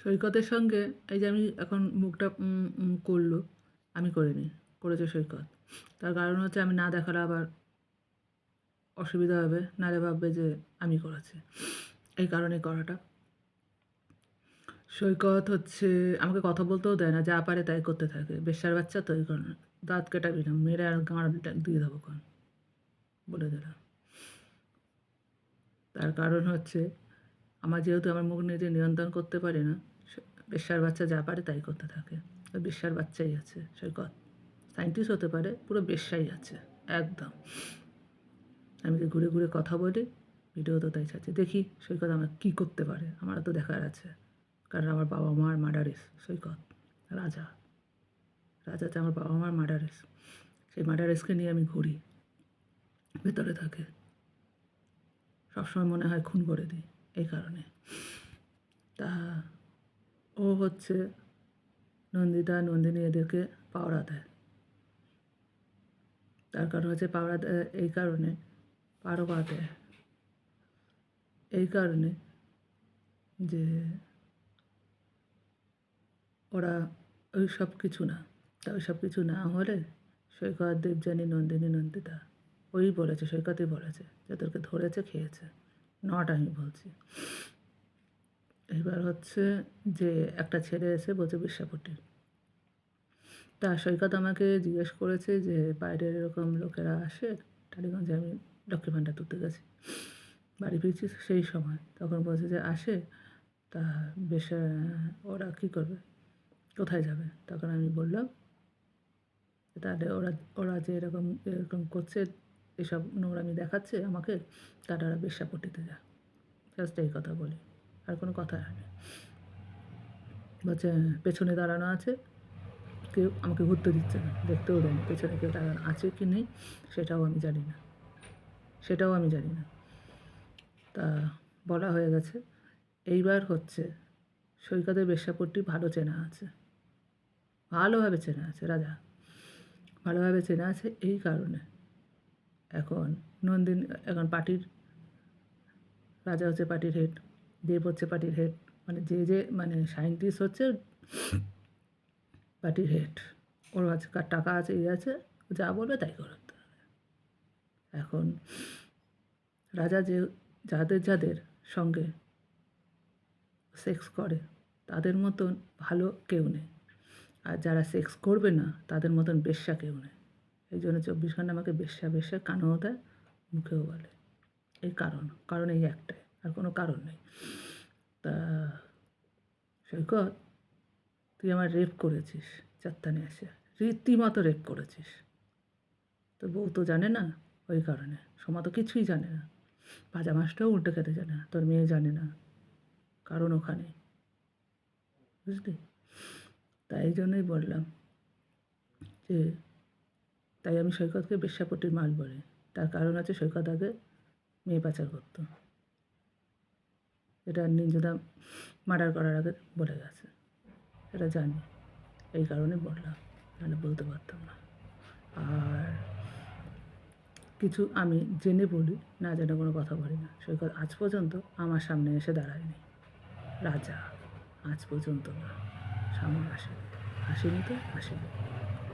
সৈকতের সঙ্গে এই যে আমি এখন মুখটা করল, আমি করিনি, করেছে সৈকত। তার কারণ হচ্ছে আমি না দেখালে আবার অসুবিধা হবে নালে ভাববে যে আমি করেছি। এই কারণে করাটা। সৈকত হচ্ছে, আমাকে কথা বলতেও দেয় না, যা পারে তাই করতে থাকে। বেশার বাচ্চা তো, এই কারণে দাঁত কেটাবি না, মেরে আর গাঁড় দিয়ে দেবো কোন, বলে দিলাম। তার কারণ হচ্ছে আমার যেহেতু আমার মুখ নিজে নিয়ন্ত্রণ করতে পারি না বেশ্যার বাচ্চা যা পারে তাই করতে থাকে। বেশ্যার বাচ্চাই আছে সৈকত সায়েন্টিস্ট হতে পারে, পুরো বেশ্যাই আছে, একদম। আমি যে ঘুরে ঘুরে কথা বলি? ভিডিও তো তাই চাচ্ছি দেখি সৈকত আমার কী করতে পারে আমারও তো দেখার আছে। কারণ আমার বাবা মার মার্ডারিস সৈকত, রাজা। রাজা হচ্ছে আমার বাবা মার মার্ডারিস সেই মার্ডারিসকে নিয়ে আমি ঘুরি। ভেতরে থাকে। সবসময় মনে হয় খুন করে দিই। এই কারণে। তা ও হচ্ছে নন্দিতা নন্দিনী এদেরকে পাওড়া দেয়। তার কারণ হচ্ছে পাওড়া দেয় এই কারণে পারোয়া দেয়। এই কারণে যে ওরা ওই সব কিছু না, তা ওই সব কিছু না হলে সৈকত দেবযানী নন্দিনী নন্দিতা ওই বলেছে, সৈকতই বলেছে যে তোকে ধরেছে, খেয়েছে। নট আমি বলছি। এবার হচ্ছে যে একটা ছেলে এসে বলছে বিশ্বাপট্টি তা সৈকত আমাকে জিজ্ঞেস করেছে যে বাইরের এরকম লোকেরা আসে, টালিগঞ্জে আমি লক্ষ্মী ভাণ্ডার তুলতে গেছি। বাড়ি ফিরছি সেই সময়। তখন বলছে যে আসে, তা বেশ ওরা কী করবে? কোথায় যাবে? তখন আমি বললাম, তাহলে ওরা ওরা যে এরকম এরকম করছে এসব নোংরামি দেখাচ্ছে, আমাকে তারা ওরা বেশ্যাপট্টিতে যা। জাস্ট এই কথা বলি, আর কোনো কথা হয়নি বলছে, পেছনে দাঁড়ানো আছে, কেউ আমাকে ঘুরতে দিচ্ছে না, দেখতেও দেয়নি পেছনে কেউ দাঁড়ানো আছে কি নেই, সেটাও আমি জানি না। সেটাও আমি জানি না। তা বলা হয়ে গেছে, এইবার হচ্ছে সৈকতের বেশ্যাপট্টি ভালো চেনা আছে। ভালোভাবে চেনা আছে, রাজা। ভালোভাবে চেনা আছে এই কারণে। এখন নন্দিন এখন পার্টির রাজা হচ্ছে পার্টির হেড দেব হচ্ছে পার্টির হেড মানে যে যে মানে সায়েন্টিস্ট হচ্ছে পার্টির হেড ওর কাছে টাকা আছে এই আছে যা বলবে তাই করতে হবে। এখন রাজা যে, যাদের যাদের সঙ্গে সেক্স করে, তাদের মতন ভালো কেউ নেই। আর যারা সেক্স করবে না, তাদের মতন বেশ্যা কেউ নেই। এই জন্য চব্বিশ ঘণ্টা আমাকে বেশ্যা বেশ্যা কানেও দেয়, মুখেও বলে। এই কারণ কারণ এই একটাই, আর কোনো কারণ নেই। তা সৈকত, তুই আমার রেপ করেছিস চাত্তানে এসে রীতিমতো রেপ করেছিস। তো বউ তো জানে না ওই কারণে, সোমা তো কিছুই জানে না। ভাজা মাছটাও উল্টে খেতে জানে না, তোর মেয়ে জানে না কারণ ওখানে। বুঝলি? তাই জন্যই বললাম যে তাই আমি সৈকতকে বেশ্যাপট্টির মাল বলি। তার কারণ আছে সৈকত আগে মেয়ে পাচার করতো। এটা নিঞ্জদা মার্ডার করার আগে বলে গেছে। এটা জানি। এই কারণে বললাম, নাহলে বলতে পারতাম না। আর কিছু আমি জেনে বলি, না জেনে কোনো কথা বলি না। সৈকত আজ পর্যন্ত আমার সামনে এসে দাঁড়ায়নি। রাজা আজ পর্যন্ত না। সামনে আসেনি। আসেনি তো? আসেনি।